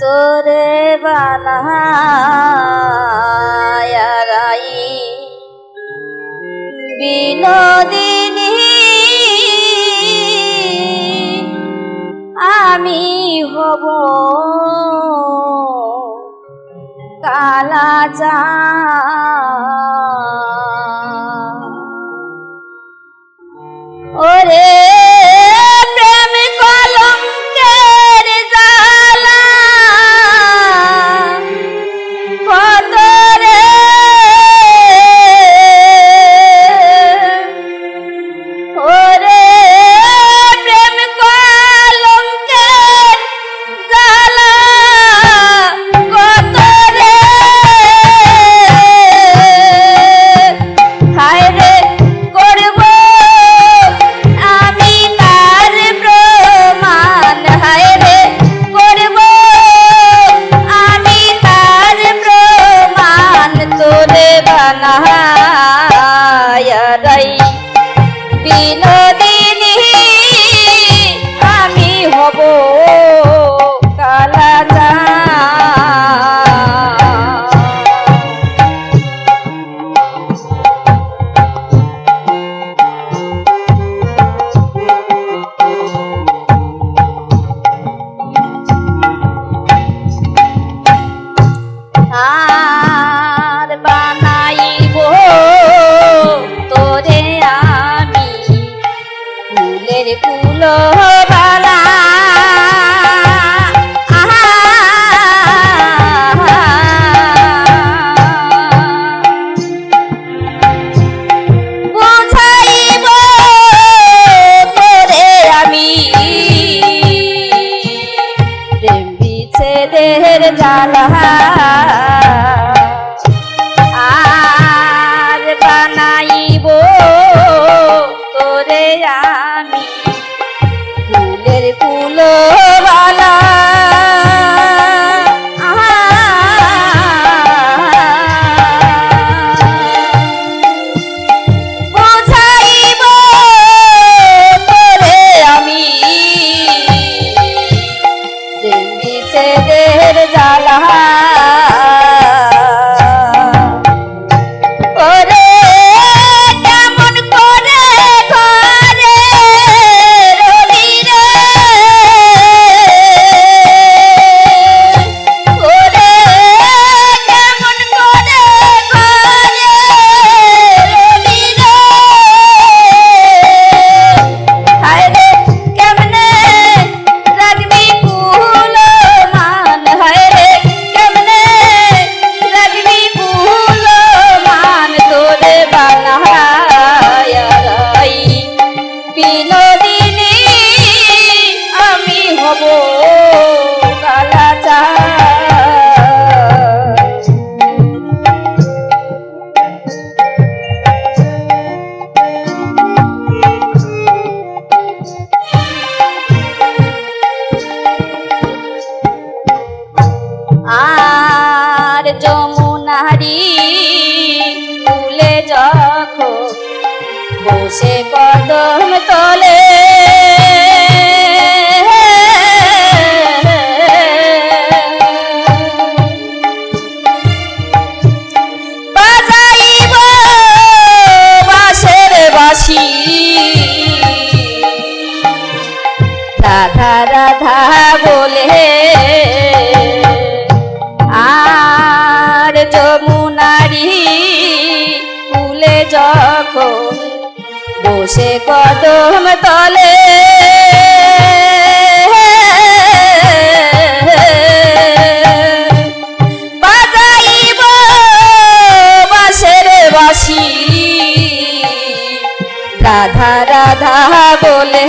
তোরে বানায়ারাই বিনোদিনী আমি হব কালা যা দেহের জ্বালা। কিসের জ্বালা। যমুনারি ফুলে যখন বসে কদম তলে কদম তলে। বাজাইব বাসের বাসি রাধা রাধা বলে